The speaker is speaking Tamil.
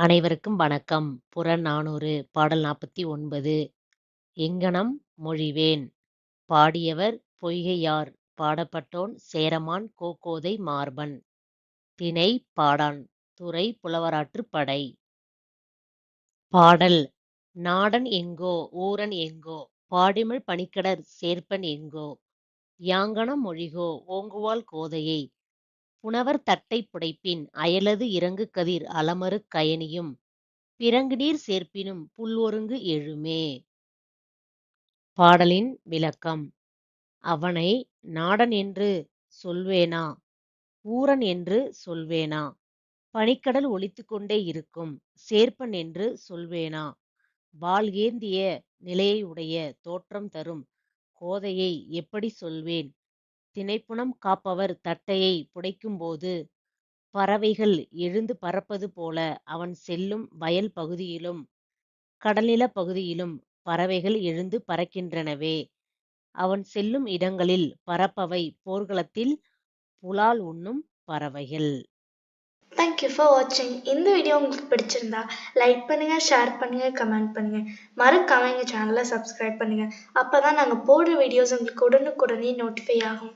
அனைவருக்கும் வணக்கம். புறநானூறு பாடல் 49 எங்ஙனம் மொழிவேன்? பாடியவர் பொய்கையார். பாடப்பட்டோன்: சேரமான் கோகோதை மார்பன். திணை: பாடான் துறை: புலவராற்றுப் படை. பாடல் நாடன் எங்கோ? ஊரன் எங்கோ? பாடிமிழ் பனிக்கடற் சேர்ப்பன் எங்கோ? யாங்கனம் மொழிகோ? ஓங்குவாள் கோதையை, புனவர் தட்டைப் புடைப்பின், அயலது இறங்குகதிர் அலமருக் கயனியும், பிறங்குநீர் சேர்ப்பினும், புல்வொருங்கு எழுமே. பாடலின் விளக்கம் அவனை நாடன் என்று சொல்வேனா? ஊரன் என்று சொல்வேனா? பனிக்கடல் ஒலித்துக் கொண்டே இருக்கும் சேர்ப்பன் என்று சொல்வேனா? வாள் ஏந்திய நிலையையுடைய தோற்றம் தரும் கோதையை எப்படிச் சொல்வேன்? தினைப்புனம் காப்பவர் தட்டையைப் புடைக்கும்போது பறவைகள் எழுந்து பறப்பது போல அவன் செல்லும் வயல் பகுதியிலும் கடல்நிலப் பகுதியிலும் பறவைகள் எழுந்து பறக்கின்றனவே. அவன் செல்லும் இடங்களில் பறப்பவை போர்க்களத்தில் புலால் உண்ணும் பறவைகள். தேங்க் யூ ஃபார் வாட்சிங் இந்த வீடியோ உங்களுக்கு பிடிச்சிருந்தா லைக் பண்ணுங்க ஷேர் பண்ணுங்க கமெண்ட் பண்ணுங்க மறக்காம எங்க சேனலை சப்ஸ்கிரைப் பண்ணுங்க அப்பதான் நாங்க போடுற வீடியோஸ் உங்களுக்கு உடனுக்குடனே நோட்டிஃபை ஆகும்